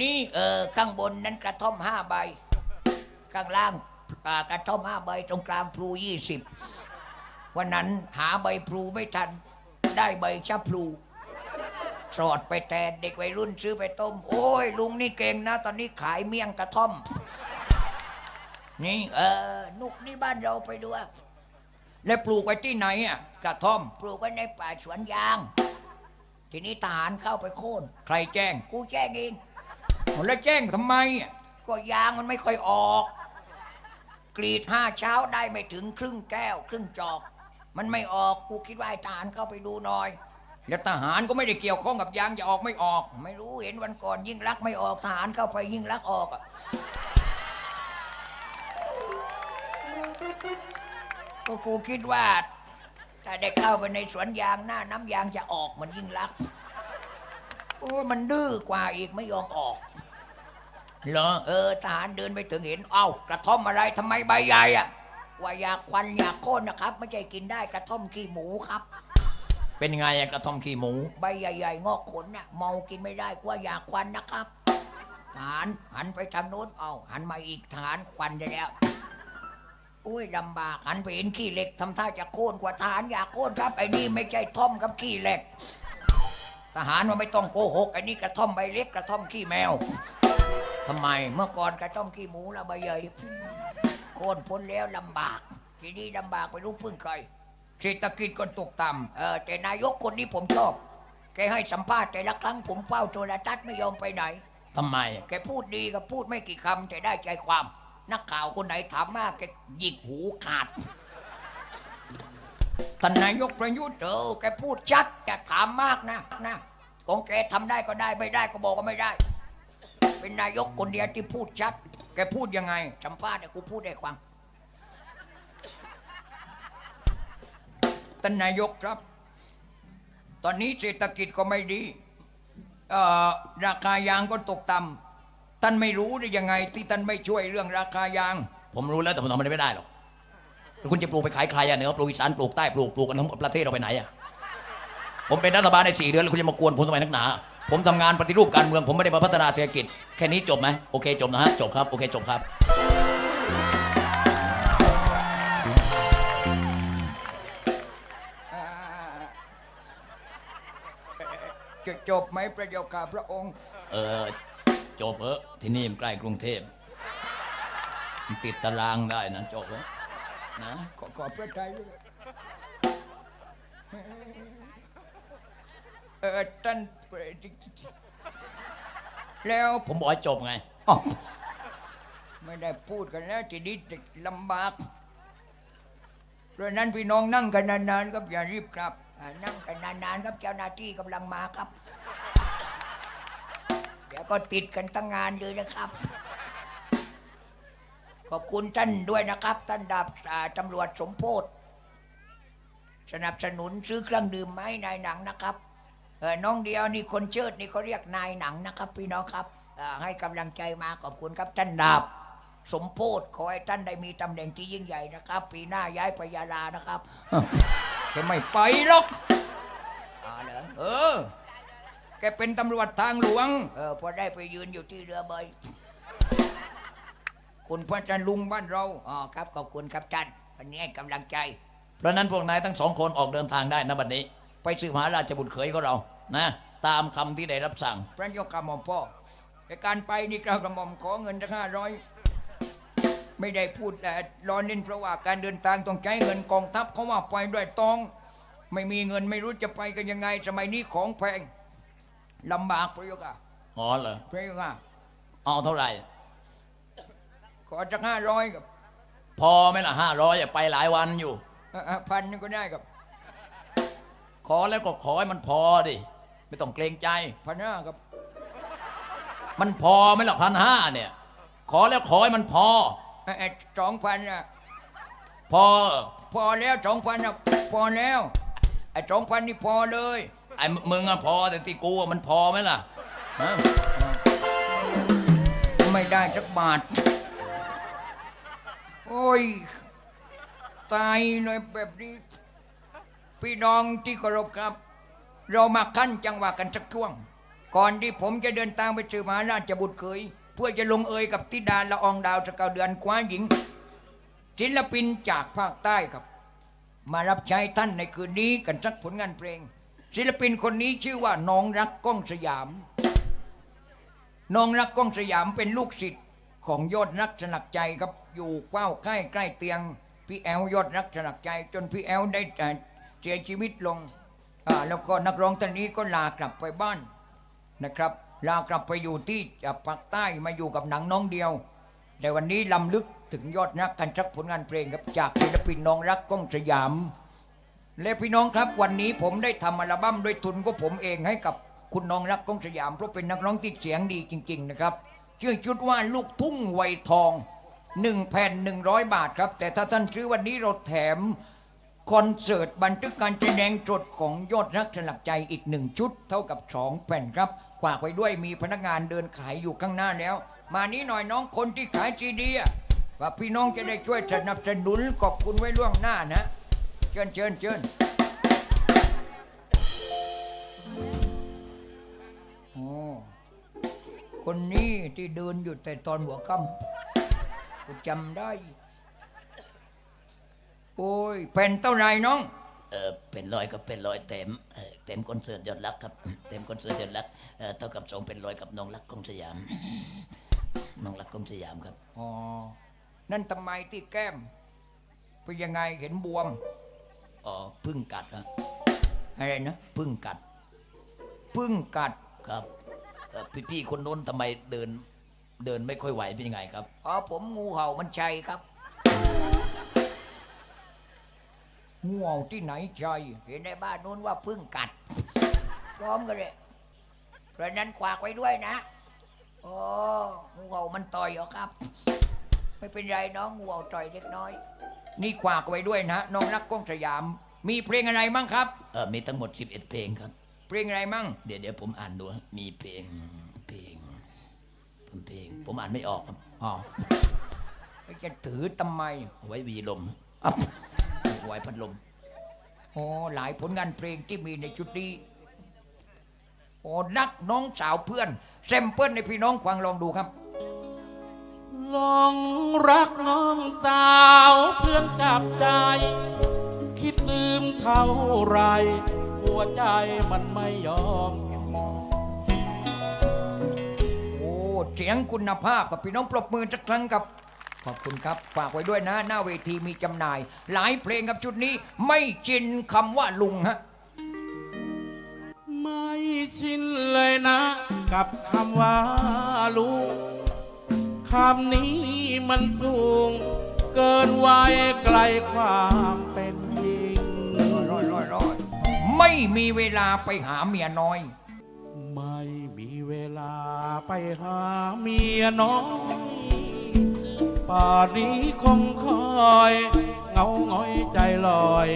นี่เออข้างบนนั้นกระท่อมห้าใบ ข้างล่างอ่ากระท่อมห้าใบตรงกลางพลูยี่สิบวันนั้นหาใบพลูไม่ทัน ได้ใบชะพลูสอดไปแต่เด็กวัยรุ่นซื้อไปต้ม โอ้ย ลุงนี่เก่งนะ ตอนนี้ขายเมี่ยงกระท่อม นี่เออนุกนี่บ้านเราไปดูอะแล้วปลูกไว้ที่ไหนอะกระท่อม ปลูกไว้ในป่าสวนยาง ทีนี้ทหารเข้าไปโค่นใครแจ้ง กูแจ้งเอง แล้วแจ้งทำไมอะก็ยางมันไม่ค่อยออก กรีดห้าเช้าได้ไม่ถึงครึ่งแก้ว ครึ่งจอก มันไม่ออกกูคิดว่าให้ทหารเข้าไปดูหน่อย แล้วทหารก็ไม่ได้เกี่ยวข้องกับยางจะออกไม่ออก ไม่รู้เห็นวันก่อนยิ่งรักษณ์ไม่ออกทหารเข้าไปยิ่งรักษณ์ออกอะก็กูคิดว่าถ้าได้เข้าไปในสวนยางหน้าน้ำยางจะออกเหมันยิ่งรักษณ์ โอ้ยมันดื้อกว่าอีกไม่ยอมออก เหรอเออทหารเดินไปถึงเห็น เอ้ากระท่อมอะไรทำไมใบใหญ่อะว่าอยากควันอยากโค่นนะครับ ไม่ใช่กินได้กระท่อมขี้หมูครับ เป็นไงอะกระท่อมขี้หมู ใบใหญ่ ๆ งอกขนน่ะเมากินไม่ได้กว่าอยากควันนะครับทหารหันไปทางโน้นเอาหันมาอีกทหารควันได้แล้วอุ้ยลำบากหันไปเห็นขี้เหล็กทำท่าจะโค่นกว่าทหารอยากโค่นครับไอ้นี่ไม่ใช่ท่อมกับขี้เหล็ก ทหารว่าไม่ต้องโกหกไอ้นี่กระท่อมใบเล็กกระท่อมขี้แมวทำไมเมื่อก่อนกระท่อมขี้หมูละใบใหญ่โค่นพ้นแล้วลำบาก ทีนี้ลำบากไปรู้พึ่งใครเศรษฐกิจก็ตกต่ำเออแต่นายกคนนี้ผมชอบแกให้สัมภาษณ์แต่ละครั้งผมเฝ้าโทรทัศน์ไม่ยอมไปไหนทำไม แกพูดดีกับพูดไม่กี่คำแต่ได้ใจความ นักข่าวคนไหนถามมากแกหยิกหูขาด ท่านนายกประยุทธ์เออแกพูดชัดอย่าถามมากนะนะของแกทำได้ก็ได้ไม่ได้ก็บอกว่าไม่ได้ เป็นนายกคนเดียวที่พูดชัด แกพูดยังไงสัมภาษณ์เนี่ยกูพูดได้ฟังท่านนายกครับ ตอนนี้เศรษฐกิจก็ไม่ดีเอ่อราคายางก็ตกต่ำท่านไม่รู้ได้ยังไง ที่ท่านไม่ช่วยเรื่องราคายาง ผมรู้แล้วแต่ผมทำมันไม่ได้หรอก คุณจะปลูกไปขายใครอะเหนือปลูกอีสานปลูกใต้ปลูกปลูกกันทั้งประเทศเราไปไหนอะผมเป็นรัฐบาลในสี่เดือนแล้วคุณจะมากวนผมทำไมนักหนา ผมทำงานปฏิรูปการเมืองผมไม่ได้มาพัฒนาเศรษฐกิจ แค่นี้จบไหมโอเคจบนะฮะจบครับโอเคจบครับจะจบไหมพระเจ้าข้าพระองค์ เออจบเออะที่นี่มันใกล้กรุงเทพมันติดตารางได้นะจบเออะ นะขอขอบพระทัยด้วยเออท่านแล้วผมบอกให้จบไงอ๋อไม่ได้พูดกันแล้วทีนี้จะลำบากเพราะฉะนั้นพี่น้องนั่งกันนานๆครับอย่ารีบกลับอ่านั่งกันนานๆครับเจ้าหน้าที่กำลังมาครับ เดี๋ยวก็ติดกันตั้งงานเลยนะครับ ขอบคุณท่านด้วยนะครับ ท่านดาบตำรวจสมโพธสนับสนุนซื้อเครื่องดื่มไม้นายหนังนะครับเออน้องเดียวนี่คนเชิดนี่เขาเรียกนายหนังนะครับ พี่น้องครับให้กำลังใจมาขอบคุณครับท่านดาบสมโพธขอให้ท่านได้มีตำแหน่งที่ยิ่งใหญ่นะครับ ปีหน้าย้ายไปยาลานะครับแกไม่ไปหรอกอ๋อเหรอเออแกเป็นตำรวจทางหลวงเออพอได้ไปยืนอยู่ที่เรือใบ คุณพระจันทร์ลุงบ้านเราอ๋อครับขอบคุณครับท่านวันนี้ให้กำลังใจ เพราะฉะนั้นพวกนายทั้งสองคนออกเดินทางได้นะบัดนี้ ไปสืบหาราชบุตรเขยของเรานะ ตามคำที่ได้รับสั่ง พระยกกระหม่อมพ่อในการไปนี่กระหม่อมขอเงินสักห้าร้อยไม่ได้พูดแต่รอเล่นเพราะว่าการเดินทางต้องใช้เงินกองทัพเขาว่าไปด้วยตอง ไม่มีเงินไม่รู้จะไปกันยังไงสมัยนี้ของแพงลำบากพระยกค่ะอ๋อเหรอพระยกค่ะเอาเท่าไหร่ ขอสักห้าร้อยกับพอไหมล่ะห้าร้อยไปหลายวันอยู่ พันนึงก็ได้กับ ขอแล้วก็ขอให้มันพอดิ ไม่ต้องเกรงใจพันห้ากับ มันพอไหมล่ะพันห้าเนี่ย ขอแล้วขอให้มันพอสองพันอะพอ พอแล้วสองพันอะพอแล้วไอ้สองพันนี่พอเลยไอ้มึงอะพอแต่ที่กูอะมันพอไหมล่ะฮะไม่ได้สักบาท โอ้ย ตายเลยแบบนี้ พี่น้องที่เคารพครับ เรามาขั้นจังหวะกันสักช่วง ก่อนที่ผมจะเดินทางไปสืบหาราชบุตรเคย เพื่อจะลงเอยกับธิดาละอองดาวสกาวเดือนคว้าหญิง ศิลปินจากภาคใต้ครับ มารับใช้ท่านในคืนนี้กันสักผลงานเพลง ศิลปินคนนี้ชื่อว่าน้องรักก้องสยาม น้องรักก้องสยามเป็นลูกศิษย์ ของยอดรักสนักใจครับอยู่เก้าใกล้ใกล้เตียง พี่แอลยอดรักสนักใจ จนพี่แอลได้เสียชีวิตลงอ่าแล้วก็นักร้องท่านนี้ก็ลากลับไปบ้านนะครับ ลากลับไปอยู่ที่ภาคใต้มาอยู่กับหนังน้องเดียว ในวันนี้ลำลึกถึงยอดนักกันชักผลงานเพลงครับจากศิลปินน้องรักก้องสยาม และพี่น้องครับวันนี้ผมได้ทำอัลบั้มด้วยทุนของผมเองให้กับคุณน้องรักก้องสยามเพราะเป็นนักร้องที่เสียงดีจริง ๆ นะครับ ชื่อชุดว่าลูกทุ่งไวยทองหนึ่งแผ่นหนึ่งร้อยบาทครับ แต่ถ้าท่านซื้อวันนี้เราแถมคอนเสิร์ตบันทึกการแสดงสดของยอดรักสลักใจอีกหนึ่งชุด เท่ากับสองแผ่นครับฝากไว้ด้วยมีพนักงานเดินขายอยู่ข้างหน้าแล้ว มานี้หน่อยน้องคนที่ขายซีดีอะว่าพี่น้องจะได้ช่วยสนับสนุนขอบคุณไว้ล่วงหน้านะ เชิญเชิญเชิญ คนนี้ที่เดินอยู่แต่ตอนหัวค่ำกูจำได้ โอ้ยเป็นเท่าไหรน้อง เออเป็นร้อยก็เป็นร้อยเต็มเออเต็มคอนเสิร์ตยอดรักครับ เต็มคอนเสิร์ตยอดรักเออเท่ากับสองเป็นร้อยกับน้องรักกองสยาม น้องรักกองสยามครับ อ๋อ นั่นทำไมที่แก้มเป็นยังไงเห็นบวม อ๋อพึ่งกัดฮะอะไรนะพึ่งกัด พึ่งกัดครับ เอ่อพี่ๆคนโน้นทำไมเดินเดินไม่ค่อยไหวเป็นยังไงครับอ๋อผมงูเห่ามันชัยครับ งูเห่าที่ไหนชัยเห็นในบ้านนู้นว่าพึ่งกัด พร้อมกันเลยเพราะนั้นขวากไว้ด้วยนะโอ้งูเห่ามันต่อยเหรอครับ ไม่เป็นไรน้องงูเห่าต่อยเล็กน้อย นี่ขวากไว้ด้วยนะน้องรักก้องสยาม มีเพลงอะไรมั่งครับเออมีทั้งหมด 11 เพลงครับ เพลงอะไรมั่งเดี๋ยวเดี๋ยวผมอ่านดูฮะมีเพลงเพลงผมเพลง ผมอ่านไม่ออกครับอ๋อไปจะถือทำไมเอาไว้วีลมอะไว้พัดลมโอ้หลายผลงานเพลงที่มีในชุดนี้โอ้นักน้องสาวเพื่อนแซมเปิลในพี่น้องฟังลองดูครับ ลองรักน้องสาวเพื่อนจับใจ คิดลืมเท่าไรหั วใจมันไม่ยอม โอ้เสียงคุณภาพกับพี่น้องปรบมือสักครั้งครับ ขอบคุณครับฝากไว้ด้วยนะ หน้าเวทีมีจำหน่าย หลายเพลงกับชุดนี้ ไม่จินคำว่าลุงฮะ ไม่ชินเลยนะ กับคำว่าลูกคำนี้มันสูง เกินวัยไกลความเป็น ไม่มีเวลาไปหาเมียน้อย ไม่มีเวลาไปหาเมียน้อยป่านนี้คงคอยเหงาหงอยใจลอย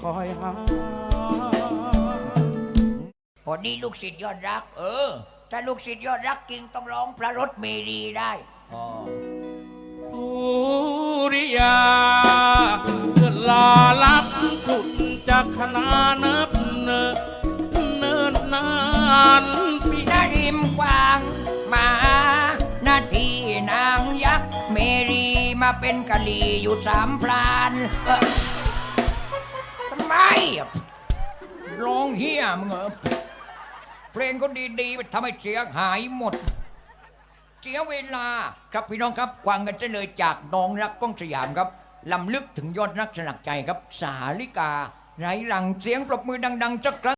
คอยหาพอนี้ลูกศิษย์ยอดรัก เออ ถ้าลูกศิษย์ยอดรักจริงต้องร้องพระรถเมรีได้อ๋อสุริยา เป็นกะลีอยู่สามพลานเออทำไมร้องเฮียมึงเหรอเพลงก็ดีๆไปทำให้เสียหายหมด เสียเวลาครับพี่น้องครับฟังกันได้เลยจากน้องรักก้องสยามครับลำลึกถึงยอดรักสลักใจครับ สาลิกา ไร้รังเสียงปรบมือดังๆสักครั้ง